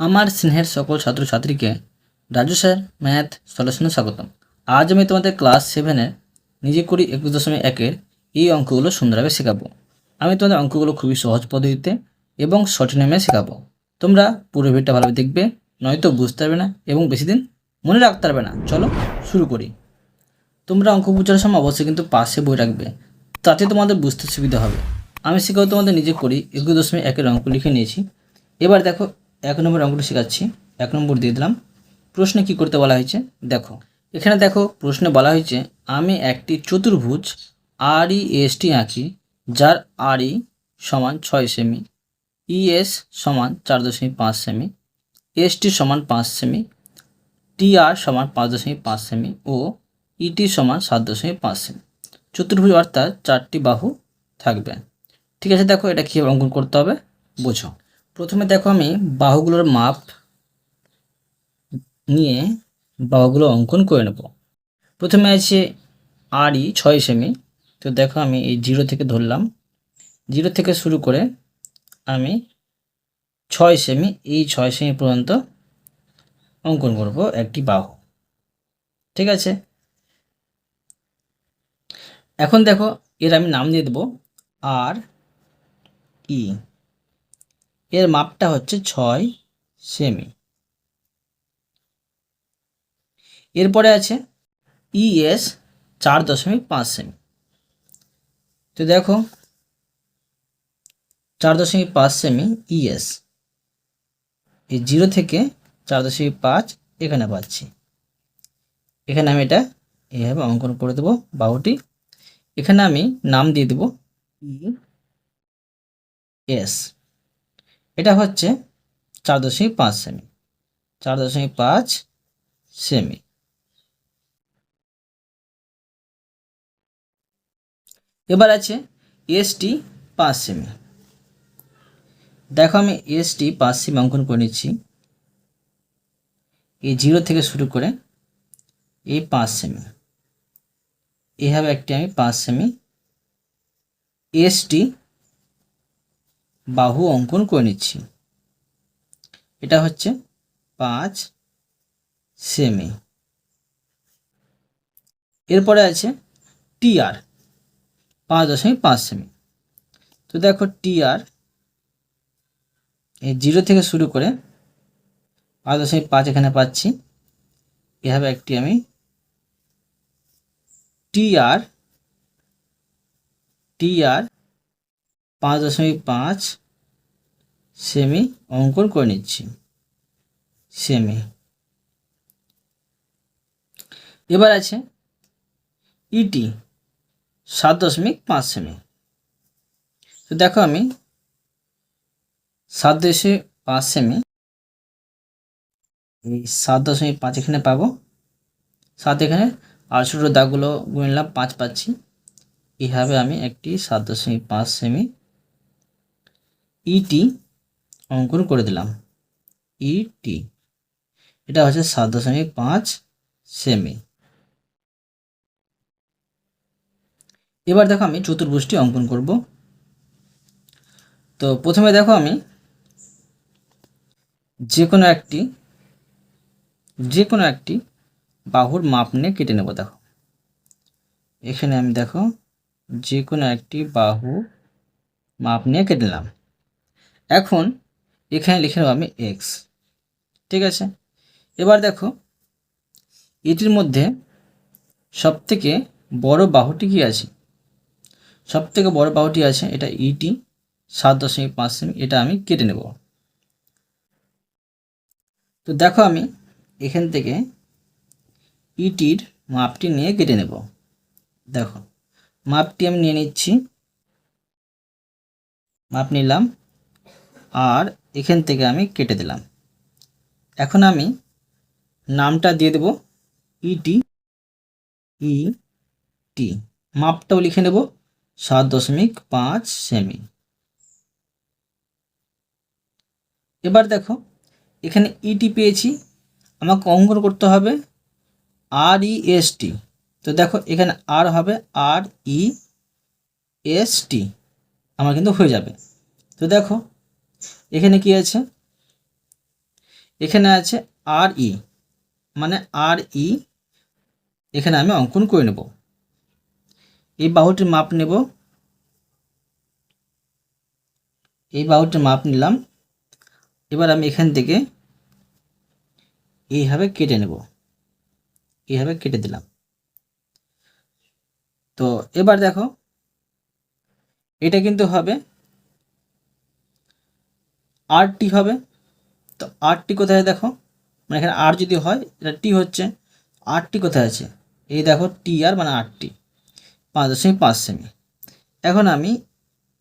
আমার স্নেহের সকল ছাত্রছাত্রীকে রাজু স্যার, ম্যাথ সলিউশনে স্বাগতম। আজ আমি তোমাদের ক্লাস সেভেনের নিজে করি একুশ দশমিক একের এই অঙ্কগুলো সুন্দরভাবে শেখাবো। আমি তোমাদের অঙ্কগুলো খুবই সহজ পদ্ধতিতে এবং সঠিক নামে শেখাবো। তোমরা পুরো ভিডিওটা ভালোভাবে দেখবে, নয়তো বুঝতে পারবে না এবং বেশি দিন মনে রাখতে পারবে না। চলো শুরু করি। তোমরা অঙ্ক বোঝার সময় অবশ্যই কিন্তু পাশে বই রাখবে, তাতে তোমাদের বুঝতে সুবিধা হবে। আমি শেখাও তোমাদের নিজে করি, একুশ দশমিক একের অঙ্ক লিখে নিয়েছি। এবার দেখো এক নম্বর অঙ্কটা শেখাচ্ছি। এক নম্বর দিয়ে দিলাম। প্রশ্নে কি করতে বলা হয়েছে? দেখো। এখানে দেখো, প্রশ্নে বলা হয়েছে, আমি একটি চতুর্ভুজ আর ই টি আঁকি, যার আর ই সমান ছয় সেমি ইএস সমান চার দশমিক পাঁচ সেমি এস টি সমান পাঁচ সেমি টি আর সমান পাঁচ দশমিক পাঁচ সেমি ও ইটি সমান সাত দশমিক পাঁচ সেমি। চতুর্ভুজ অর্থাৎ চারটি বাহু থাকবে। ঠিক আছে, দেখো এটা কীভাবে অঙ্কন করতে হবে? বোঝো। প্রথমে দেখো আমি বাহুগুলোর মাপ নিয়ে বাহুগুলো অঙ্কন করে নেব। প্রথমে আছে আরই ছয় সেমি। তো দেখো আমি এই জিরো থেকে ধরলাম। জিরো থেকে শুরু করে আমি ছয় সেমি, এই ছয় সেমি পর্যন্ত অঙ্কন করব একটি বাহু। ঠিক আছে? এখন দেখো এর আমি নাম দিয়ে দেবো, আর ই। এর মাপটা হচ্ছে ছয় সেমি। এরপরে আছে ইএস চার দশমিক পাঁচ সেমি। তো দেখো, চার দশমিক পাঁচ সেমি ইএস এই জিরো থেকে চার দশমিক পাঁচ এখানে পাচ্ছি। এখানে আমি এটা এভাবে অঙ্কন করে দেবো, বাহুটি। এখানে আমি নাম দিয়ে দেবো ই এস এটা হচ্ছে চার দশমিক পাঁচ সেমি, চার দশমিক পাঁচ সেমি। এবার আছে এসটি পাঁচ সেমি। দেখো আমি এসটি পাঁচ সেমি অঙ্কন করে নিচ্ছি। এই জিরো থেকে শুরু করে এই পাঁচ সেমি। এভাবে একটি আমি পাঁচ সেমি এসটি বাহু অঙ্কন করে নিচ্ছি। এটা হচ্ছে পাঁচ সেমি। এরপরে আছে টিআর, পাঁচ দশমিক পাঁচ সেমি। তো দেখো টিআর, এই জিরো থেকে শুরু করে পাঁচ দশমিক পাঁচ এখানে পাচ্ছি। এভাবে একটি আমি টিআর টিআর পাঁচ দশমিক পাঁচ সেমি অঙ্কন করে নিচ্ছি। সেমি। এবার আছে ইটি সাত দশমিক পাঁচ সেমি। তো দেখো আমি সাত দশমিক পাঁচ সেমি এই সাত দশমিক পাঁচ এখানে পাবো। সাত এখানে আর ছোটো দাগগুলো গুনলাম পাঁচ পাচ্ছি। এইভাবে আমি একটি সাত দশমিক পাঁচ সেমি ইটি অঙ্কন করে দিলাম। ইটি এটা হচ্ছে সাত দশমিক পাঁচ সেমি। এবার দেখো আমি চতুর্ভুজটি অঙ্কন করব। তো প্রথমে দেখো আমি যে কোনো একটি যে কোনো একটি বাহুর মাপ নিয়ে কেটে নেব দেখো। এখানে আমি দেখো যে কোনো একটি বাহু মাপ নিয়ে কেটে নিলাম। এখন এখানে লিখে নেব আমি এক্স ঠিক আছে? এবার দেখো, এটির মধ্যে সবথেকে বড় বাহুটি কি আছে? সবথেকে বড় বাহুটি আছে, এটা ইটি সাত দশমিক পাঁচ সেমি, এটা আমি কেটে নেব। তো দেখো আমি এখান থেকে ইটির মাপটি নিয়ে কেটে নেব। দেখো, মাপটি আমি নিয়ে নিচ্ছি। মাপ নিলাম আর এখান থেকে আমি কেটে দিলাম। এখন আমি নামটা দিয়ে দেব ইটি ই টি মাপটাও লিখে নেব সাত দশমিক পাঁচ সেমি। এবার দেখো, এখানে ইটি পেয়েছি, আমাকে অঙ্কন করতে হবে আর ই এস টি তো দেখো, এখানে আর হবে আর ই এস টি আমার কিন্তু হয়ে যাবে। তো দেখো এখানে কি আছে? এখানে আছে আর ই মানে আর ই এখানে আমি অঙ্কন করে নেব। এই বাহুটির মাপ নেব। এই বাহুটির মাপ নিলাম। এবার আমি এখান থেকে এইভাবে কেটে নেব। এইভাবে কেটে দিলাম। তো এবার দেখো, এটা কিন্তু হবে আরটি হবে। তো আরটি কোথায় দেখো? মানে এখানে আর যদি হয়, এটা টি হচ্ছে আরটি কোথায় আছে? এই দেখো টি আর মানে আরটি পাঁচ দশমিক পাঁচ সেমি। এখন আমি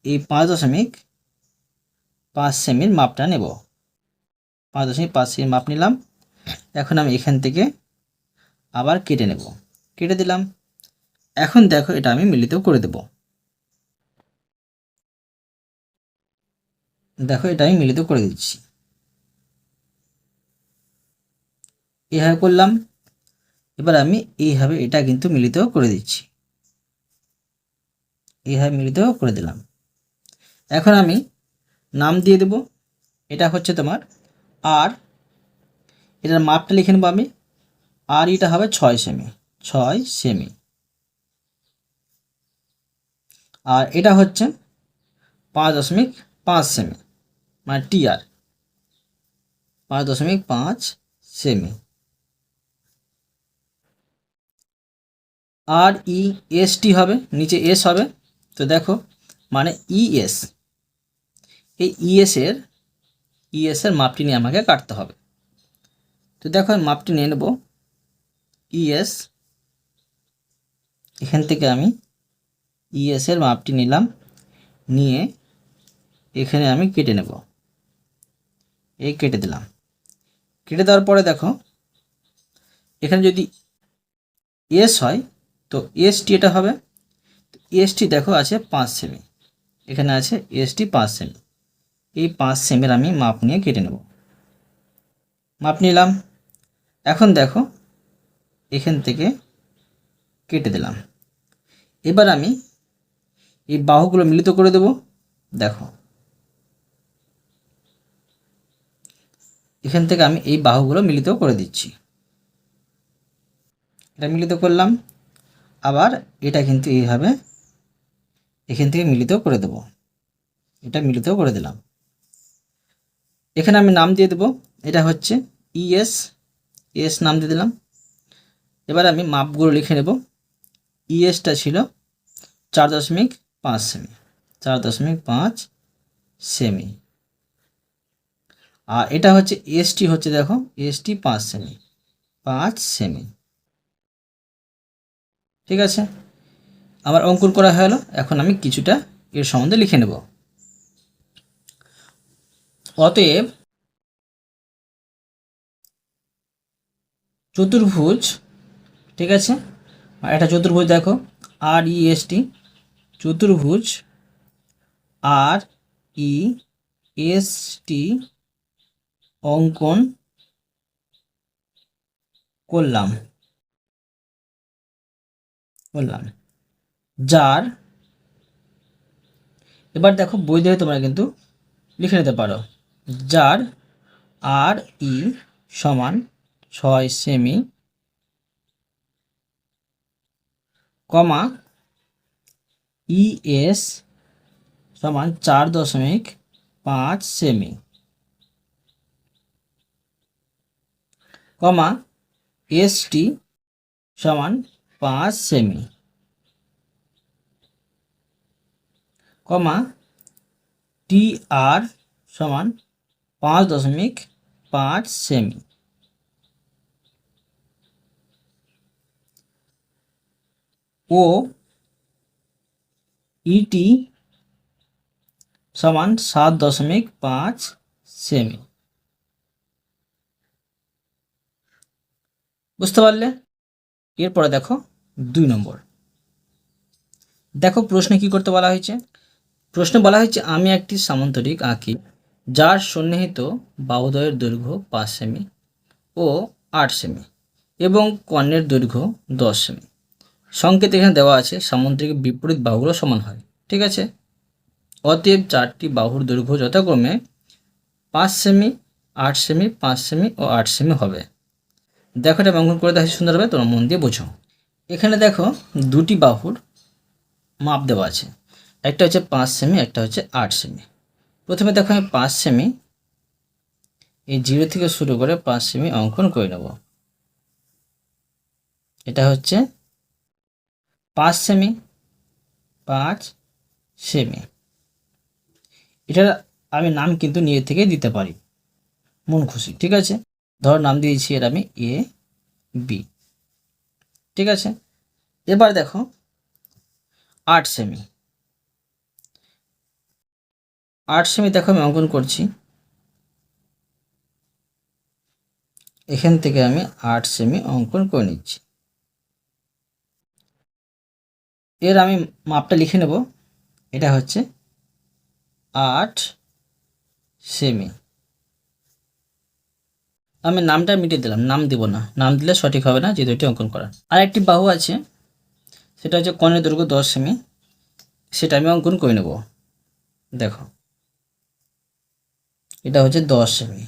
এই পাঁচ দশমিক পাঁচ সেমির মাপটা নেব। পাঁচ দশমিক পাঁচ সেমির মাপ নিলাম। এখন আমি এখান থেকে আবার কেটে নেব। কেটে দিলাম। এখন দেখো এটা আমি মিলিত করে দেব। দেখো, এটা আমি মিলিত করে দিচ্ছি। এইভাবে করলাম। এবার আমি এইভাবে এটা কিন্তু মিলিত করে দিচ্ছি। এইভাবে মিলিত করে দিলাম। এখন আমি নাম দিয়ে দেব। এটা হচ্ছে তোমার আর। এটার মাপটা লিখে নেব আমি। আর এটা হবে ছয় সেমি। ছয় সেমি। আর এটা হচ্ছে পাঁচ দশমিক পাঁচ সেমি। মানে টিআর পাঁচ দশমিক পাঁচ সেমি আর ই এস টি হবে, নিচে এস হবে। তো দেখো মানে ইএস এই ইএস এর ইএস এর মাপটি নিয়ে আমাকে কাটতে হবে। তো দেখো মাপটি নিয়ে নেব। ইএস এখান থেকে আমি ইএস এর মাপটি নিলাম। নিয়ে এখানে আমি কেটে নেব। এই কেটে দিলাম। কেটে দেওয়ার পরে দেখো, এখানে যদি এস হয়, তো এসটি এটা হবে। এসটি দেখো আছে পাঁচ সেমি এখানে আছে এসটি পাঁচ সেমি এই পাঁচ সেমের আমি মাপ নিয়ে কেটে নেব। মাপ নিলাম। এখন দেখো, এখান থেকে কেটে দিলাম। এবার আমি এই বাহুগুলো মিলিত করে দেব। দেখো এখান থেকে আমি এই বাহুগুলো মিলিত করে দিচ্ছি। এটা মিলিত করলাম। আবার এটা কিন্তু এইভাবে এখান থেকে মিলিত করে দেব। এটা মিলিত করে দিলাম। এখানে আমি নাম দিয়ে দেব। এটা হচ্ছে ইএস এস নাম দিয়ে দিলাম। এবার আমি মাপগুলো লিখে নেব। ইএসটা ছিল চার দশমিক পাঁচ সেমি। চার দশমিক পাঁচ সেমি। আর এটা হচ্ছে এসটি হচ্ছে দেখো এসটি পাঁচ সেমি পাঁচ সেমি ঠিক আছে? আমার অঙ্কুর করা গেলো, এখন আমি কিছুটা এর সম্বন্ধে লিখে নেব। অতএব চতুর্ভুজ, ঠিক আছে? আর একটা চতুর্ভুজ দেখো, আর ই এস টি, চতুর্ভুজ, আর ই এস টি অঙ্কন করলাম। করলাম। যার এবার দেখো বই দেখে তোমরা কিন্তু লিখে নিতে পারো। যার আর ই সমান ছয় সেমি কমা ইএস সমান চার দশমিক পাঁচ সেমি। কমা এসটি সমান পাঁচ সেমি। কমা টি আর সমান পাঁচ দশমিক পাঁচ সেমি। ও ইটি সমান সাত দশমিক পাঁচ সেমি। বুঝতে পারলে? এরপরে দেখো, দুই নম্বর। দেখো, প্রশ্নে কি করতে বলা হয়েছে? প্রশ্নে বলা হয়েছে, আমি একটি সামান্তরিক আঁকি, যার সন্নিহিত বাহুদয়ের দৈর্ঘ্য পাঁচ সেমি ও আট সেমি এবং কর্ণের দৈর্ঘ্য দশ সেমি। সংকেত এখানে দেওয়া আছে সামুদ্রিক বিপরীত বাহুগুলো সমান হয়, ঠিক আছে? অতএব চারটি বাহুর দৈর্ঘ্য যথাক্রমে পাঁচ সেমি, আট সেমি, পাঁচ সেমি ও আট সেমি হবে। দেখো এটা অঙ্কন করে দেখো সুন্দরভাবে তোমরা মন দিয়ে বোঝো। এখানে দেখো দুটি বাহুর মাপ দেওয়া আছে। একটা হচ্ছে পাঁচ সেমি একটা হচ্ছে আট সেমি প্রথমে দেখো আমি পাঁচ সেমি এই জিরো থেকে শুরু করে পাঁচ সেমি অঙ্কন করে নেব। এটা হচ্ছে পাঁচ সেমি পাঁচ সেমি এটার আমি নাম কিন্তু নিজে থেকে দিতে পারি। মন খুশি, ঠিক আছে? ধর নাম দিয়েছি এর আমি এ বি ঠিক আছে? এবার দেখো, আট সেমি আট সেমি দেখো আমি অঙ্কন করছি। এখান থেকে আমি আট সেমি অঙ্কন করে নিচ্ছি। এর আমি মাপটা লিখে নেব। এটা হচ্ছে আট সেমি আমি নামটা মিটিয়ে দিলাম, নাম দিব না। নাম দিলে সঠিক হবে না, যে দুইটি অঙ্কন করা আর একটি বাহু আছে, সেটা হচ্ছে কনের দৈর্ঘ্য দশ সেমি সেটা আমি অঙ্কন করে নেব। দেখো, এটা হচ্ছে দশ সেমি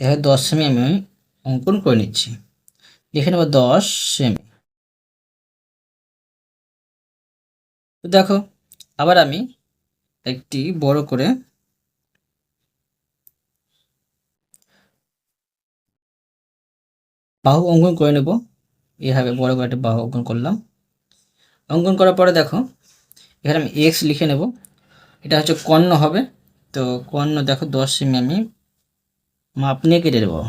এভাবে দশ সেমি আমি অঙ্কন করে নিচ্ছি। লিখে নেব দশ সেমি দেখো, আবার আমি একটি বড় করে বাহু অঙ্কন করে নেব। এভাবে বড় করে একটা বাহু অঙ্কন করলাম। অঙ্কন করার পরে দেখো, এখানে আমি এক্স লিখে নেব। এটা হচ্ছে কর্ণ হবে। তো কর্ণ দেখো, দশ সেমি আমি মাপ নিয়ে কেটে দেবো।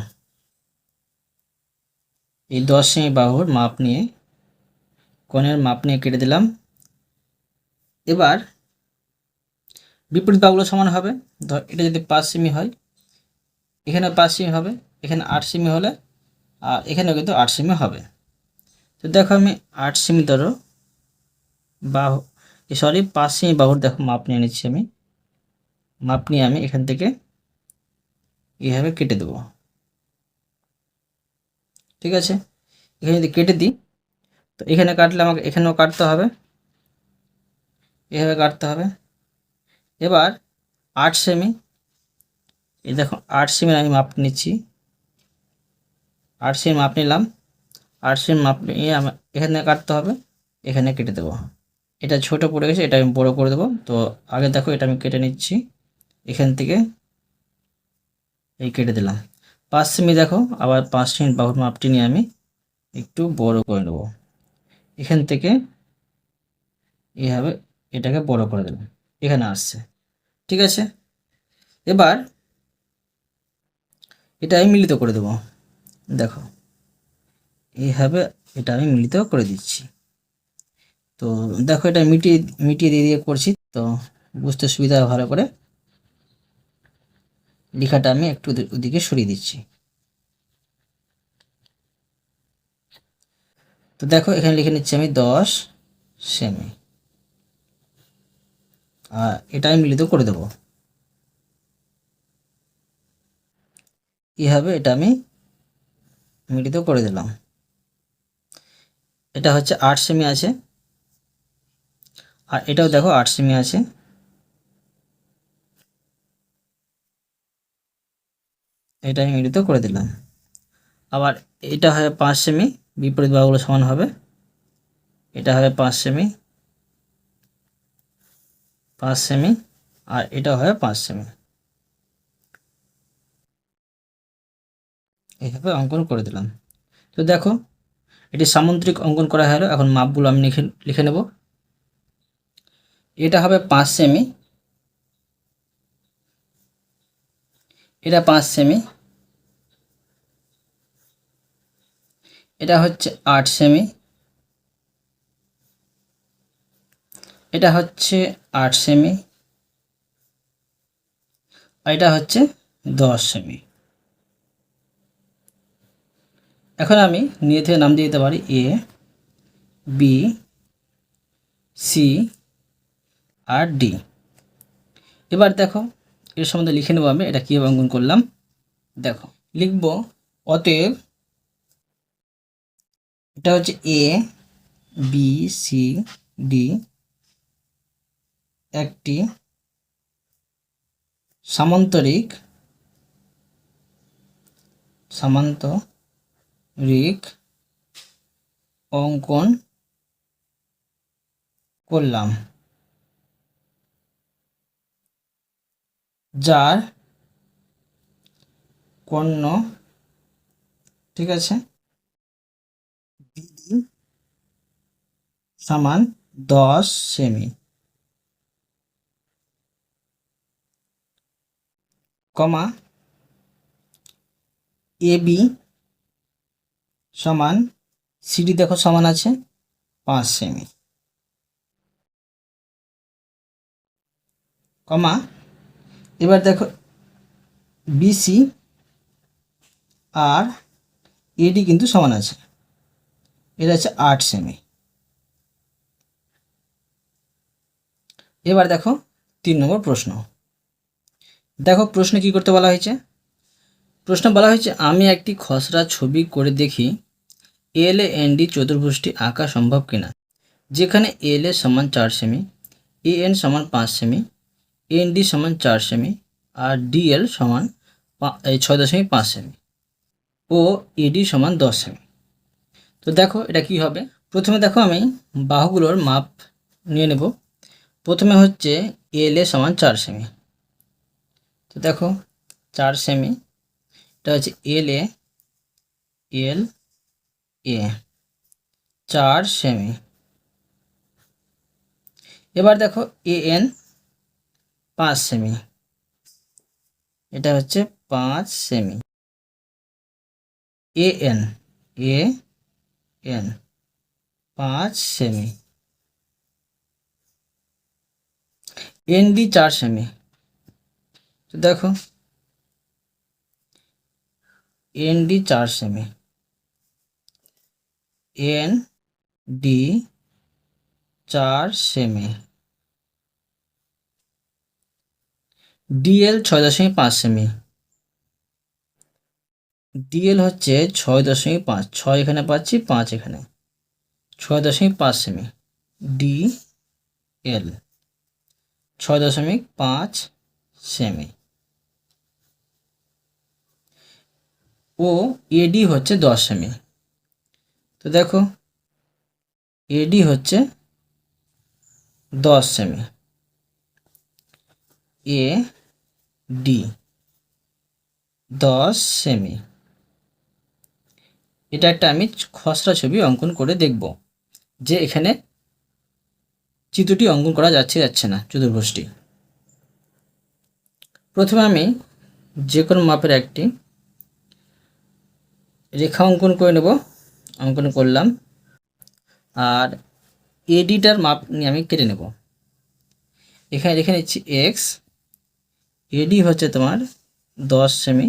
এই দশ সেমি বাহুর মাপ নিয়ে, কর্ণের মাপ নিয়ে কেটে দিলাম। এবার বিপরীত বাহুগুলো সমান হবে। ধর এটা যদি পাঁচ সেমি হয় এখানে পাঁচ সেমি হবে, এখানে আট সেমি হলে এখানেও কিন্তু আট সেমি হবে। তো দেখো আমি আট সেমি ধরো, বাহু সরি পাঁচ সেমি বাহুর দেখো মাপ নিয়ে নিচ্ছি আমি। মাপ নিয়ে আমি এখান থেকে এইভাবে কেটে দেবো। ঠিক আছে? এখানে যদি কেটে দিই, তো এখানে কাটলে আমাকে এখানেও কাটতে হবে। এভাবে কাটতে হবে। এবার আট সেমি, এই দেখো আট সেমির আমি মাপ নিচ্ছি। আট সেমি মাপ নিলাম। আট সেমি মাপ নিয়ে এখানে কাটতে হবে। এখানে কেটে দেবো। এটা ছোট পড়ে গেছে, এটা আমি বড় করে দেবো। তো আগে দেখো, এটা আমি কেটে নিচ্ছি। এখান থেকে এই কেটে দিলাম। পাঁচ সেমি দেখো, আবার পাঁচ সেমি বাহুর মাপটি নিয়ে আমি একটু বড় করে নেব এখান থেকে এইভাবে এটাকে বড় করে দিলাম এখানে আসছে। ঠিক আছে? এবার এটা আমি মিলিত করে দেব। দেখো। এইভাবে এটা আমি মিলিত করে দিচ্ছি। তো দেখো, এটা মিটিয়ে মিটিয়ে দিয়ে দিয়ে করছি, তো বুঝতে সুবিধা ভালো করে। লেখাটা আমি একটু ওদিকে সরিয়ে দিচ্ছি। তো দেখো, এখানে লিখে নিচ্ছি আমি দশ সেমি। আর এটা আমি মিলিত করে দেব। এইভাবে এটা আমি মিলিত করে দিলাম। এটা হচ্ছে আট সেমি আছে। আর এটাও দেখো আট সেমি আছে। এটা আমি মিলিত করে দিলাম। আবার এটা হবে পাঁচ সেমি, বিপরীত বাহুগুলো সমান হবে। এটা হবে পাঁচ সেমি পাঁচ সেমি, আর এটা হবে পাঁচ সেমি। এইভাবে অঙ্কন করে দিলাম। তো দেখো, এটি সামুদ্রিক অঙ্কন করা হলো। এখন মাপগুলো আমি লিখে লিখে নেব। এটা হবে পাঁচ সেমি। এটা পাঁচ সেমি। এটা হচ্ছে আট সেমি। এটা হচ্ছে আট সেমি। আর এটা হচ্ছে দশ সেমি। এখন আমি নিয়ে থেকে নাম দিয়ে দিতে পারি এ বি সি আর ডি এবার দেখো, এর সম্বন্ধে লিখে নেব আমি, এটা কীভাবে অঙ্কন করলাম। দেখো, লিখব, অতএব এটা হচ্ছে এ বি সি ডি একটি সামান্তরিক সামান্তরিক অঙ্কন করলাম। যার কর্ণ ঠিক আছে সমান দশ সেমি। কমা এ বি সমান সিডি দেখো সমান আছে, পাঁচ সেমি। কমা, এবার দেখো বিসি আর এডি কিন্তু সমান আছে। এটা হচ্ছে আট সেমি। এবার দেখো তিন নম্বর প্রশ্ন। দেখো প্রশ্নে কি করতে বলা হয়েছে? প্রশ্ন বলা হয়েছে, আমি একটি খসড়া ছবি করে দেখি এল এ এন ডি চতুর্ভুজটি আঁকা সম্ভব কিনা? যেখানে এল এ সমান চার সেমি এ এন সমান পাঁচ সেমি এন ডি সমান চার সেমি, আর ডিএল সমান ছয় দশমিক পাঁচ সেমি, ও এডি সমান দশ সেমি। তো দেখো এটা কি হবে? প্রথমে দেখো আমি বাহুগুলোর মাপ নিয়ে নেব। প্রথমে হচ্ছে এল এ সমান চার সেমি। তো দেখো, চার সেমি এটা হচ্ছে এল এ এল এ চার সেমি এবার দেখো এ এন পাঁচ সেমি এটা হচ্ছে পাঁচ সেমি এ এন এ এন পাঁচ সেমি এন ডি চার সেমি তো দেখো এন ডি চার সেমি এন ডি চার সেমি ডিএল ছয় দশমিক পাঁচ সেমি ডিএল হচ্ছে ছয় দশমিক পাঁচ, ছয় এখানে পাচ্ছি, পাঁচ এখানে। ছয় দশমিক পাঁচ সেমি ডি এল ছয় দশমিক পাঁচ সেমি ও এডি হচ্ছে দশ তো দেখো এডি হচ্ছে দশ সেমি এ ডি দশ সেমি এটা একটা আমি খসড়া ছবি অঙ্কন করে দেখব যে এখানে চিত্রটি অঙ্কন করা যাচ্ছে যাচ্ছে না, চতুর্ভুজটি। প্রথমে আমি যে কোনো মাপের একটি রেখা অঙ্কন করে নেব, অঙ্কন করলাম। আর এডিটার মাপ নিয়ে আমি কেটে নেব। এখানে রেখে নিচ্ছি এক্স এডি হচ্ছে তোমার দশ সেমি।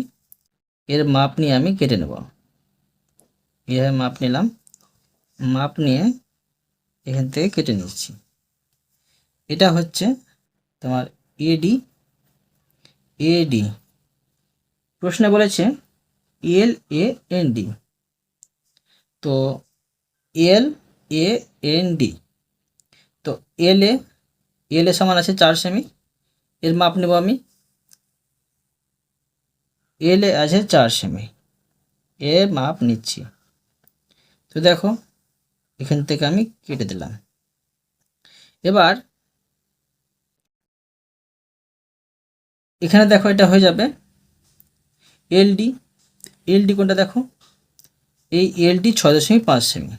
এর মাপ নিয়ে আমি কেটে নেব। এভাবে মাপ নিলাম। মাপ নিয়ে এখান থেকে কেটে নিচ্ছি। এটা হচ্ছে তোমার এডি এডি প্রশ্নে বলেছে এল এ এন ডি তো এল এ এন ডি তো এল এ এল এ সমান আছে চার সেমি। এর মাপ নেব আমি। এল এ আছে চার সেমি। এর মাপ নিচ্ছি। তো দেখো, এখান থেকে আমি কেটে দিলাম। এবার এখানে দেখো এটা হয়ে যাবে এলডি এলডি কোনটা দেখো? এই এলডি ছয় দশমিক পাঁচ সেমি।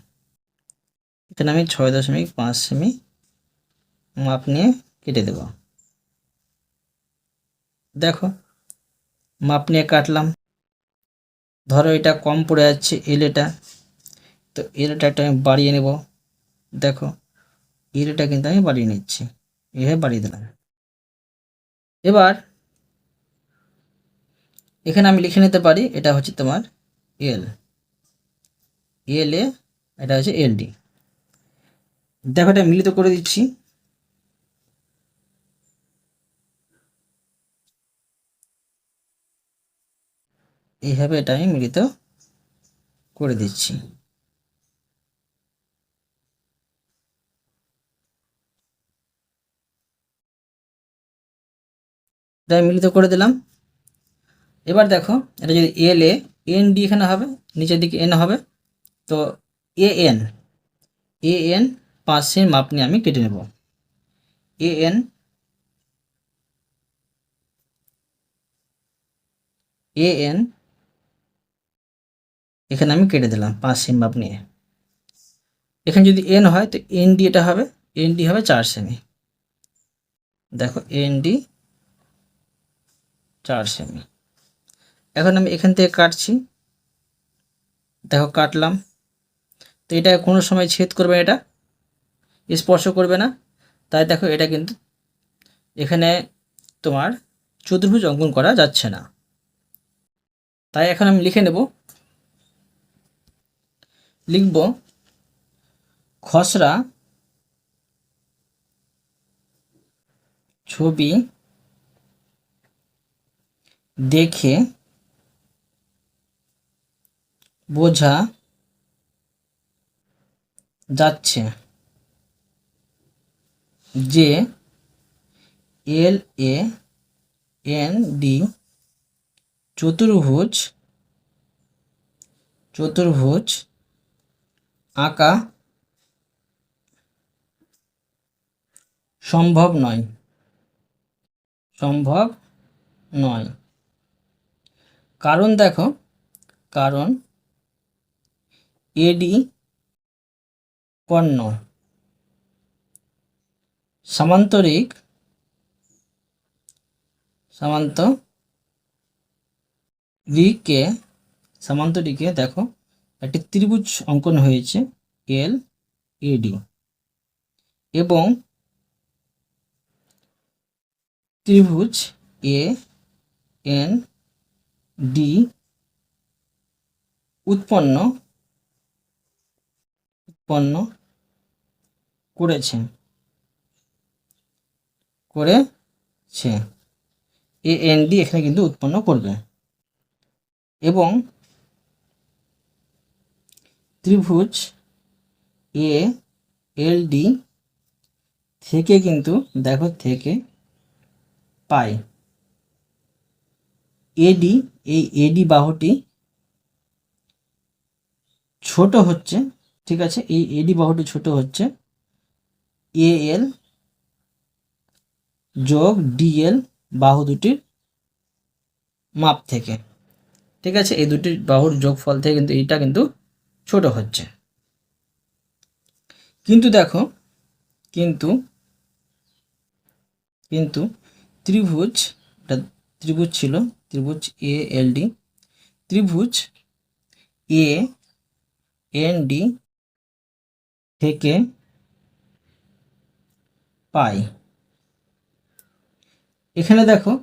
এখানে আমি ছয় দশমিক পাঁচ সেমি মাপ নিয়ে কেটে দেব। দেখো, মাপ নিয়ে কাটলাম। ধরো এটা কম পড়ে যাচ্ছে এলেটা তো এলেটা একটা আমি বাড়িয়ে নেব। দেখো এলেটা কিন্তু আমি বাড়িয়ে নিচ্ছি। এভাবে বাড়িয়ে দিলাম। এবার এখানে আমি লিখে নিতে পারি, এটা হচ্ছে তোমার এল এল এ, এটা হচ্ছে এল ডি দেখো, এটা মিলিত করে দিচ্ছি। এইভাবে এটা আমি মিলিত করে দিচ্ছি। এটা মিলিত করে দিলাম। এবার দেখো, এটা যদি এল এ এন ডি এখানে হবে, নিচের দিকে এন হবে, তো এ এন এ এন পাশের মাপ নিয়ে আমি কেটে নেব। এ এন এ এন এখানে আমি কেটে দিলাম পাঁচ সেমি মাপ নিয়ে। এখানে যদি এন হয়, তো এন ডি এটা হবে এন ডি হবে চার সেমি। দেখো এন ডি চার সেমি। এখন আমি এখান থেকে কাটছি। দেখো, কাটলাম। তো এটা কোনো সময় ছেদ করবে এটা, স্পর্শ করবে না। তাই দেখো, এটা কিন্তু এখানে তোমার চতুর্ভুজ অঙ্কন করা যাচ্ছে না। তাই এখন আমি লিখে নেব। লিখব, খসড়া ছবি দেখে বোঝা যাচ্ছে যে এল এ এন ডি চতুর্ভুজ চতুর্ভুজ আঁকা সম্ভব নয়। সম্ভব নয়। কারণ দেখো, কারণ এডি কর্ণ সামান্তরিক সামান্ত রিকে সামান্তরিকে দেখো, একটি ত্রিভুজ অঙ্কন হয়েছে, এল, এডি। এবং ত্রিভুজ এ, এন, ডি উৎপন্ন উৎপন্ন করেছে। করেছে। এ এন ডি এখানে কিন্তু উৎপন্ন করবে। এবং ত্রিভুজ এ এল ডি থেকে কিন্তু, দেখো, থেকে পাই। এডি এই এডি বাহুটি ছোট হচ্ছে ঠিক আছে? এই এডি বাহুটি ছোট হচ্ছে। এ এল যোগ ডিএল বাহু দুটির মাপ থেকে। ঠিক আছে? এই দুটি বাহুর যোগফল থেকে কিন্তু এইটা কিন্তু ছোট হচ্ছে। কিন্তু দেখো, কিন্তু কিন্তু ত্রিভুজ, এটা ত্রিভুজ ছিল, ত্রিভুজ এ এল ডি ত্রিভুজ এ এন ডি থেকে পাই। এখানে দেখো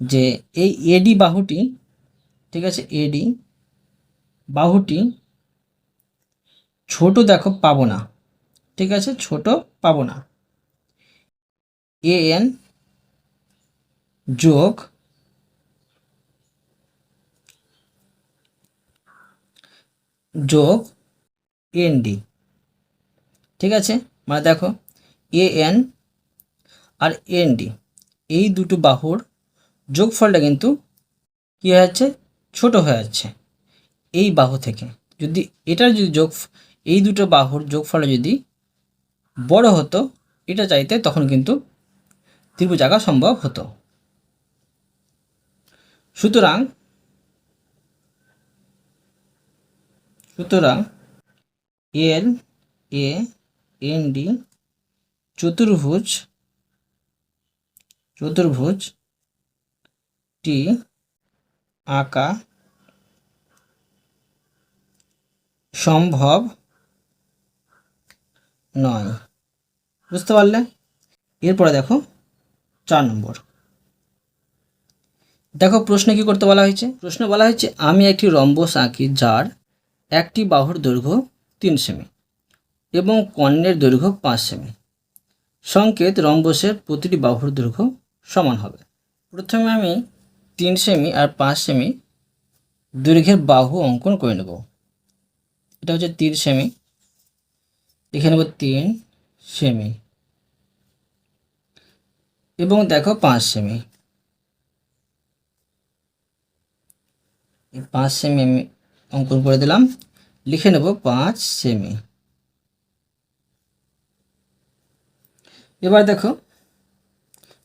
যে এই এডি বাহুটি, ঠিক আছে এডি বাহুটি ছোট দেখো পাবো না, ঠিক আছে, ছোট পাবো না। এন যোগ যোগ এন ডি ঠিক আছে? মানে দেখো এ এন আর এন ডি এই দুটো বাহুর যোগফলটা কিন্তু কী হয়ে যাচ্ছে? ছোট হয়ে যাচ্ছে এই বাহু থেকে। যদি এটার যদি যোগ, এই দুটো বাহুর যোগফলটা যদি বড় হতো, এটা চাইতে তখন কিন্তু ত্রিভুজ আঁকা সম্ভব হতো। সুতরাং সুতরাং এল এ এন ডি চতুর্ভুজ চতুর্ভুজ, টি, আঁকা, সম্ভব নয়। বুঝতে পারলে? এরপরে দেখো, চার নম্বর। দেখো, প্রশ্নে কি করতে বলা হয়েছে? প্রশ্নে বলা হয়েছে, আমি একটি রম্বস আঁকি যার একটি বাহুর দৈর্ঘ্য তিন সেমি। এবং কর্ণের দৈর্ঘ্য পাঁচ সেমি। সংকেত রম্বসের প্রতিটি বাহুর দৈর্ঘ্য সমান হবে। প্রথমে আমি তিন সেমি আর পাঁচ সেমি দৈর্ঘ্যের বাহু অঙ্কন করে নেব। এটা হচ্ছে তিন সেমি। লিখে নেব তিন সেমি। এবং দেখো পাঁচ সেমি। পাঁচ সেমি আমি অঙ্কন করে দিলাম। লিখে নেব পাঁচ সেমি। এবার দেখো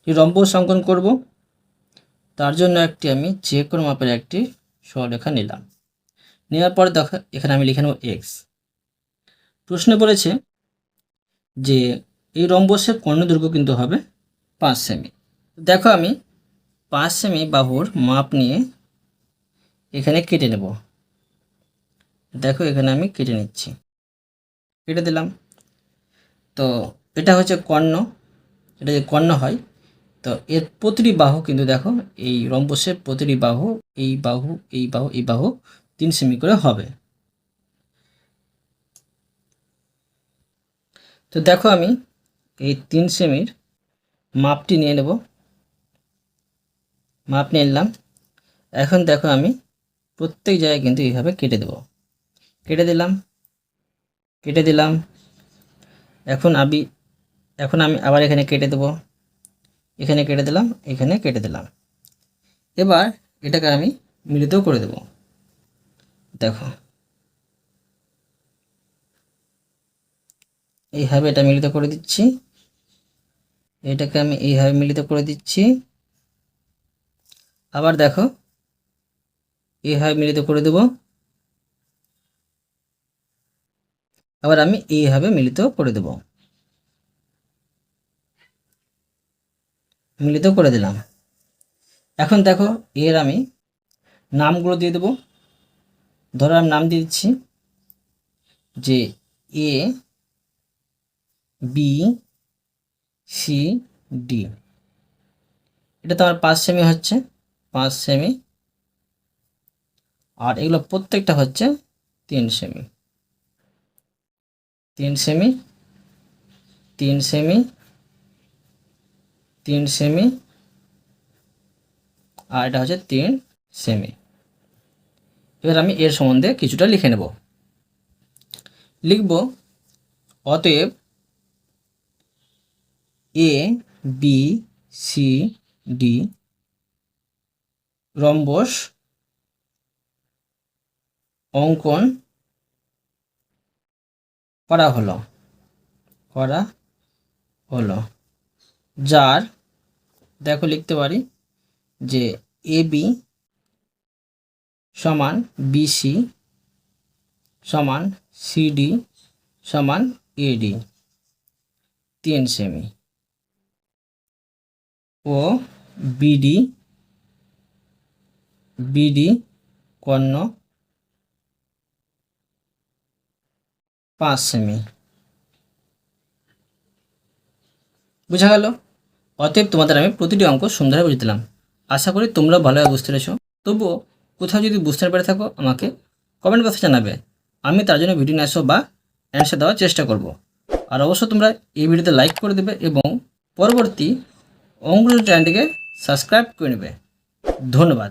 রম্বস অঙ্কন করব। তার জন্য একটি আমি যে কোনো মাপের একটি সরলরেখা নিলাম। নেওয়ার পর দেখো, এখানে আমি লিখে নেব এক্স প্রশ্নে বলেছে যে, এই রম্বসের কর্ণদৈর্ঘ্য কিন্তু হবে পাঁচ সেমি। দেখো আমি পাঁচ সেমি বাহুর মাপ নিয়ে এখানে কেটে নেব। দেখো এখানে আমি কেটে নিচ্ছি। কেটে দিলাম। তো এটা হচ্ছে কর্ণ, এটা যে কর্ণ হয়, তো এর প্রতিটি বাহু কিন্তু দেখো, এই রম্বসের প্রতিটি বাহু, এই বাহু এই বাহু এই বাহু তিন সেমি করে হবে। তো দেখো আমি এই তিন সেমির মাপটি নিয়ে নেব। মাপ নিয়ে নিলাম। এখন দেখো আমি প্রত্যেক জায়গায় কিন্তু এইভাবে কেটে দেব। কেটে দিলাম কেটে দিলাম। এখন আমি এখন আমি আবার এখানে কেটে দেব। এখানে কেটে দিলাম, এখানে কেটে দিলাম। এবার এটাকে আমি মিলিত করে দেব। দেখো। এইভাবে এটা মিলিত করে দিচ্ছি। এটাকে আমি এইভাবে মিলিত করে দিচ্ছি। আবার দেখো, এইভাবে মিলিত করে দেব। আবার আমি এইভাবে মিলিত করে দেব। মিলিত করে দিলাম। এখন দেখো, এর আমি নামগুলো দিয়ে দেব। ধরো আমি নাম দিয়ে দিচ্ছি যে এ, বি, সি, ডি। এটা তোমার পাঁচ সেমি হচ্ছে, পাঁচ সেমি। আর এগুলো প্রত্যেকটা হচ্ছে তিন সেমি। তিন সেমি তিন সেমি তিন সেমি, আর এটা হচ্ছে তিন সেমি। এবার আমি এর সম্বন্ধে কিছুটা লিখে নেব। লিখব, অতএব A B C D rhombus, অঙ্কন করা হলো করা হলো। যার, দেখো লিখতে পারি, যে এ বি সমান বিসি সমান সিডি সমান এডি তিন সেমি ও বিডি বিডি কর্ণ পাঁচ সেমি বোঝা গেল? অতএব তোমাদের আমি প্রতিটি অঙ্ক সুন্দরভাবে বুঝে দিলাম। আশা করি তোমরা ভালোভাবে বুঝতে পেরেছ। তবুও কোথাও যদি বুঝতে পেরে থাকো, আমাকে কমেন্ট বক্সে জানাবে। আমি তার জন্য ভিডিও নিয়ে বা অ্যান্সার দেওয়ার চেষ্টা করব। আর অবশ্য তোমরা এই ভিডিওতে লাইক করে দেবে এবং পরবর্তী অঙ্গুল চ্যানেলটিকে সাবস্ক্রাইব করে নেবে। ধন্যবাদ।